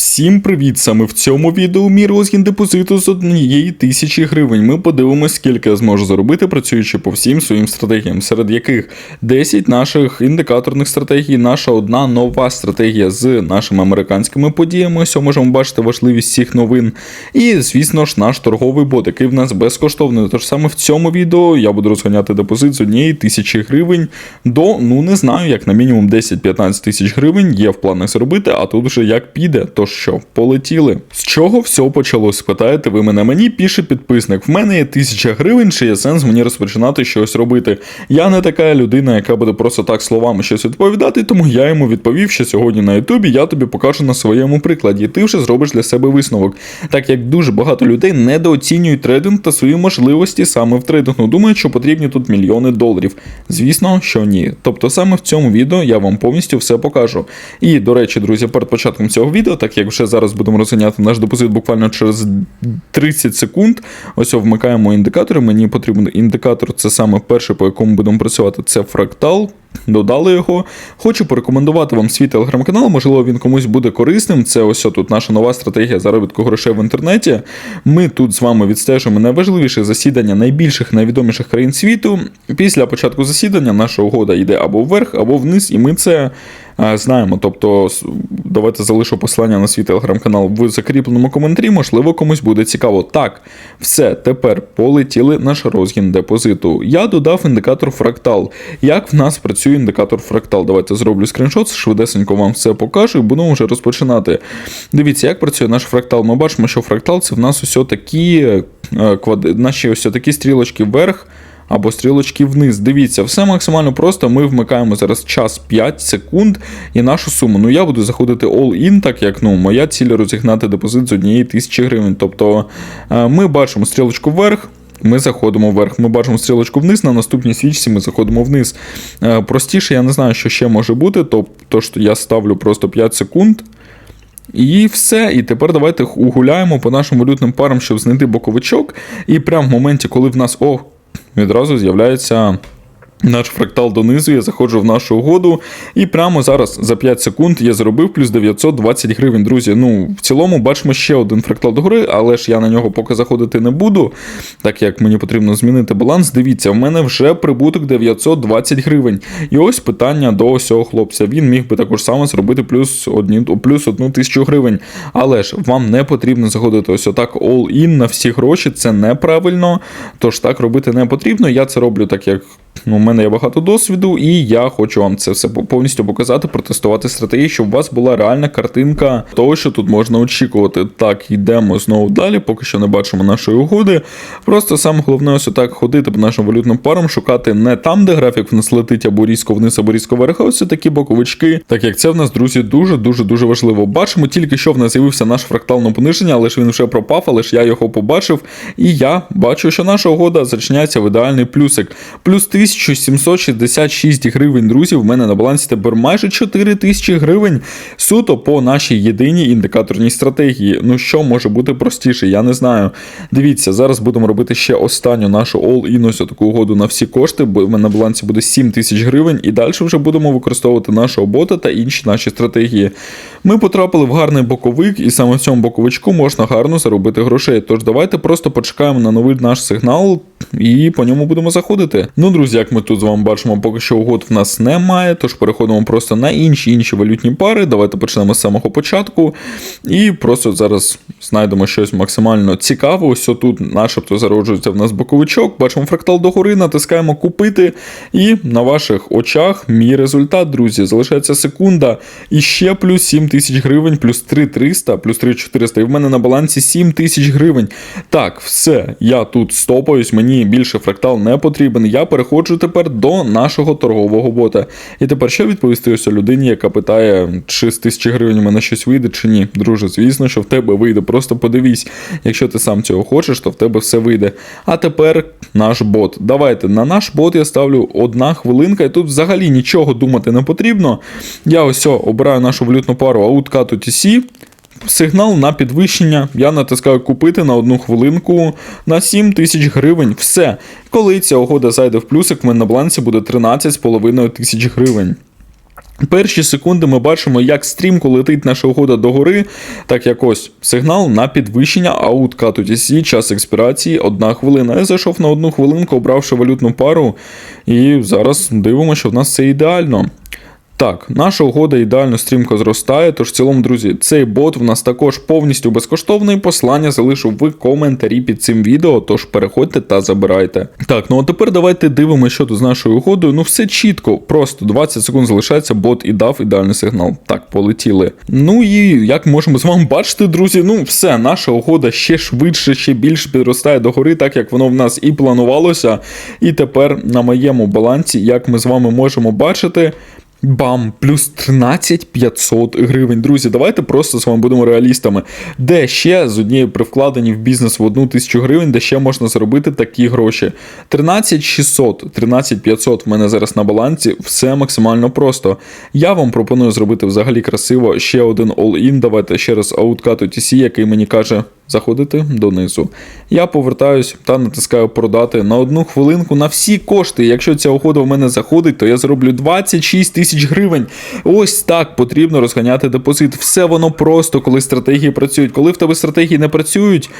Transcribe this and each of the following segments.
Всім привіт! Саме в цьому відео мій розгін депозиту з однієї тисячі гривень. Ми подивимось, скільки я зможу заробити, працюючи по всім своїм стратегіям, серед яких 10 наших індикаторних стратегій, наша одна нова стратегія з нашими американськими подіями. Ось можемо бачити важливість всіх новин. І, звісно ж, наш торговий бот, який в нас безкоштовний. Тож саме в цьому відео я буду розганяти депозит з однієї тисячі гривень до, ну не знаю, як на мінімум 10-15 тисяч гривень є в планах зробити, а тут вже як піде. Тож що, полетіли. З чого все почалось? Питаєте ви мене? Мені пише підписник. В мене є тисяча гривень, чи є сенс мені розпочинати щось робити. Я не така людина, яка буде просто так словами щось відповідати, тому я йому відповів, що сьогодні на Ютубі я тобі покажу на своєму прикладі. Ти вже зробиш для себе висновок. Так як дуже багато людей недооцінюють трейдинг та свої можливості саме в трейдингу. Думають, що потрібні тут мільйони доларів. Звісно, що ні. Тобто саме в цьому відео я вам повністю все покажу. І, до речі, друзі, перед початком цього відео, так як вже зараз будемо розганяти наш депозит буквально через 30 секунд. Ось вмикаємо індикатори. Мені потрібен індикатор, це саме перший, по якому будемо працювати, це фрактал. Додали його. Хочу порекомендувати вам свій телеграм-канал, можливо, він комусь буде корисним. Це ось тут наша нова стратегія заробітку грошей в інтернеті. Ми тут з вами відстежуємо найважливіші засідання найбільших найвідоміших країн світу. Після початку засідання наша угода йде або вверх, або вниз, і ми це знаємо. Тобто, давайте залишу посилання на свій телеграм-канал в закріпленому коментарі, можливо, комусь буде цікаво. Так, все, тепер полетіли наш розгін депозиту. Я додав індикатор фрактал. Як в нас працює індикатор фрактал? Давайте зроблю скріншот, швидесенько вам все покажу і будемо вже розпочинати. Дивіться, як працює наш фрактал. Ми бачимо, що фрактал це в нас ось такі, наші ось такі стрілочки вверх або стрілочки вниз. Дивіться, все максимально просто. Ми вмикаємо зараз час 5 секунд і нашу суму. Ну я буду заходити all-in, так як ну, моя ціль розігнати депозит з однієї тисячі гривень. Тобто е, ми бачимо стрілочку вверх. Ми заходимо вверх, ми бачимо стрілочку вниз, на наступній свічці ми заходимо вниз. Е, простіше, я не знаю, що ще може бути, тобто я ставлю просто 5 секунд. І все. І тепер давайте угуляємо по нашим валютним парам, щоб знайти боковичок. І прямо в моменті, коли в нас. О, відразу з'являється наш фрактал донизу, я заходжу в нашу угоду, і прямо зараз за 5 секунд я зробив плюс 920 гривень. Друзі. Ну, в цілому бачимо ще один фрактал догори, але ж я на нього поки заходити не буду, так як мені потрібно змінити баланс. Дивіться, в мене вже прибуток 920 гривень. І ось питання до цього хлопця. Він міг би також саме зробити плюс одні, плюс одну тисячу гривень. Але ж вам не потрібно заходити ось отак all-in на всі гроші, це неправильно. Тож так робити не потрібно. Я це роблю так, як. Ну, У мене є багато досвіду, і я хочу вам це все повністю показати, протестувати стратегії, щоб у вас була реальна картинка того, що тут можна очікувати. Так, йдемо знову далі, поки що не бачимо нашої угоди. Просто саме головне ось отак ходити по нашим валютним парам, шукати не там, де графік в нас летить або різко вниз, або різко вверх, а ось такі боковички. Так як це в нас, друзі, дуже-дуже дуже важливо. Бачимо, тільки що в нас з'явився наш фрактал на пониження, але ж він вже пропав, але ж я його побачив. І я бачу, що наша угода зачиняється в ідеальний плюсик. Плюс 1766 гривень, друзі. В мене на балансі тепер майже 4 тисячі гривень. Суто по нашій єдиній індикаторній стратегії. Ну що може бути простіше, я не знаю. Дивіться, зараз будемо робити ще останню нашу all-in ось таку угоду на всі кошти, бо в мене на балансі буде 7 тисяч гривень, і далі вже будемо використовувати нашого бота та інші наші стратегії. Ми потрапили в гарний боковик, і саме в цьому боковичку можна гарно заробити грошей. Тож давайте просто почекаємо на новий наш сигнал і по ньому будемо заходити. Ну, друзі, як ми тут з вами бачимо, поки що угод в нас немає, тож переходимо просто на інші інші валютні пари. Давайте почнемо з самого початку. І просто зараз знайдемо щось максимально цікаве. Ось тут, начебто, зароджується в нас боковичок. Бачимо фрактал догори, натискаємо купити. І на ваших очах мій результат, друзі. Залишається секунда. І ще плюс 7 тисяч гривень, плюс 3300, плюс 3400. І в мене на балансі 7 тисяч гривень. Так, все, я тут стопаюсь, мені більше фрактал не потрібен. Я переходжу тепер до нашого торгового бота. І тепер що відповісти ось людині, яка питає, чи з тисячі гривень мене щось вийде, чи ні. Друже, звісно, що в тебе вийде. Просто подивись, якщо ти сам цього хочеш, то в тебе все вийде. А тепер наш бот. Давайте на наш бот я ставлю одна хвилинка, і тут взагалі нічого думати не потрібно. Я ось обираю нашу валютну пару Outcut UTC. Сигнал на підвищення. Я натискаю купити на одну хвилинку на 7 тисяч гривень. Все. Коли ця угода зайде в плюсик, в мене на балансі буде 13,5 тисяч гривень. Перші секунди ми бачимо, як стрімко летить наша угода догори, так як ось сигнал на підвищення ауткат UTC, час експірації, одна хвилина. Я зайшов на одну хвилинку, обравши валютну пару, і зараз дивимося, що в нас це ідеально. Так, наша угода ідеально стрімко зростає. Тож, в цілому, друзі, цей бот в нас також повністю безкоштовний. Послання залишу в коментарі під цим відео. Тож переходьте та забирайте. Так, ну а тепер давайте дивимося, що тут з нашою угодою. Ну, все чітко, просто 20 секунд залишається, бот і дав ідеальний сигнал. Так, полетіли. Ну і як можемо з вами бачити, друзі, ну все, наша угода ще швидше, ще більше підростає догори, так як воно в нас і планувалося. І тепер на моєму балансі, як ми з вами можемо бачити. Бам, плюс 13 500 гривень. Друзі, давайте просто з вами будемо реалістами. Де ще з однієї при вкладенні в бізнес в одну тисячу гривень, де ще можна заробити такі гроші? 13 600, 13 500 в мене зараз на балансі, все максимально просто. Я вам пропоную зробити взагалі красиво ще один all-in. Давайте ще раз ауткат OTC, який мені каже. Заходити донизу. Я повертаюсь та натискаю продати на одну хвилинку на всі кошти. Якщо ця угода в мене заходить, то я зроблю 26 тисяч гривень. Ось так потрібно розганяти депозит. Все воно просто, коли стратегії працюють. Коли в тебе стратегії не працюють,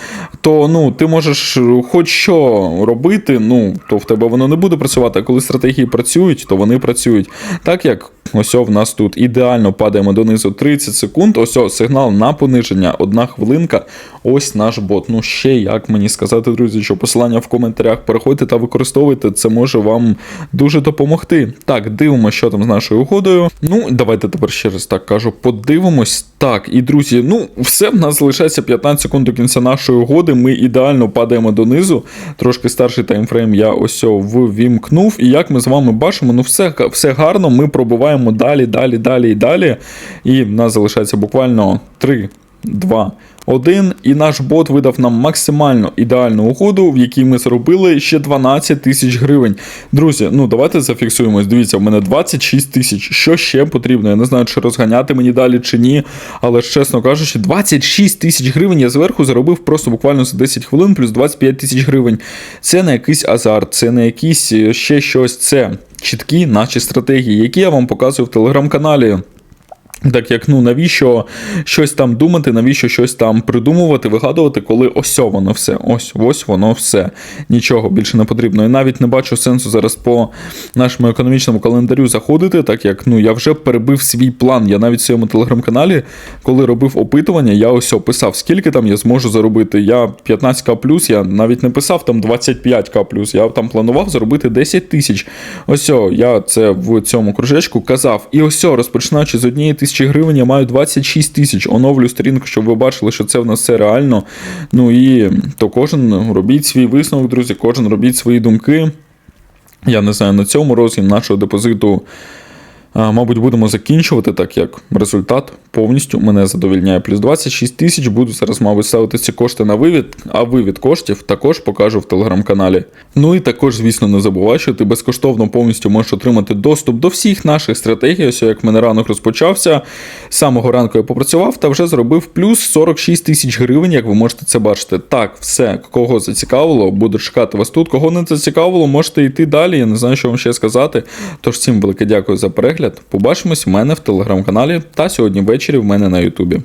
то ну ти можеш хоч що робити, ну то в тебе воно не буде працювати. А коли стратегії працюють, то вони працюють. Так як ось в нас тут ідеально падаємо донизу 30 секунд. Ось сигнал на пониження, одна хвилинка. Ось наш бот. Ну ще як мені сказати, друзі, що посилання в коментарях переходьте та використовуйте, це може вам дуже допомогти. Так, дивимося, що там з нашою угодою. Ну, давайте тепер ще раз так кажу, подивимось. Так, і друзі, ну все в нас залишається 15 секунд до кінця нашої угоди. Ми ідеально падаємо донизу. Трошки старший таймфрейм я ось ввімкнув. І як ми з вами бачимо, ну все, все гарно. Ми пробуваємо далі, далі, далі і далі. І в нас залишається буквально 3, 2, 1. І наш бот видав нам максимально ідеальну угоду, в якій ми зробили ще 12 тисяч гривень. Друзі, ну давайте зафіксуємось. Дивіться, в мене 26 тисяч. Що ще потрібно? Я не знаю, чи розганяти мені далі, чи ні. Але ж, чесно кажучи, 26 тисяч гривень я зверху заробив просто буквально за 10 хвилин, плюс 25 тисяч гривень. Це не якийсь азарт, це не якийсь е, ще щось. Це чіткі наші стратегії, які я вам показую в телеграм-каналі. Так як ну навіщо щось там думати, навіщо щось там придумувати, вигадувати, коли ось воно все, ось ось воно все. Нічого більше не потрібно. І навіть не бачу сенсу зараз по нашому економічному календарю заходити, так як ну я вже перебив свій план. Я навіть в своєму телеграм-каналі, коли робив опитування, я ось описав, скільки там я зможу заробити. Я 15к я навіть не писав там 25к я там планував заробити 10 тисяч. Ось я це в цьому кружечку казав. І ось розпочинаючи з однієї тисячі гривень, я маю 26 тисяч. Оновлю сторінку, щоб ви бачили, що це в нас все реально. Ну і то кожен робіть свій висновок, друзі, кожен робіть свої думки. Я не знаю, на цьому розгін нашого депозиту. Мабуть, будемо закінчувати, так як результат повністю мене задовільняє. Плюс 26 тисяч буду зараз, мабуть, ставити ці кошти на вивід, а вивід коштів також покажу в телеграм-каналі. Ну і також, звісно, не забувай, що ти безкоштовно повністю можеш отримати доступ до всіх наших стратегій. Ось як в мене ранок розпочався. З самого ранку я попрацював та вже зробив плюс 46 тисяч гривень, як ви можете це бачити. Так, все, кого зацікавило, буду чекати вас тут. Кого не зацікавило, можете йти далі. Я не знаю, що вам ще сказати. Тож всім велике дякую за перегляд. Побачимось в мене в телеграм-каналі та сьогодні ввечері в мене на Ютубі.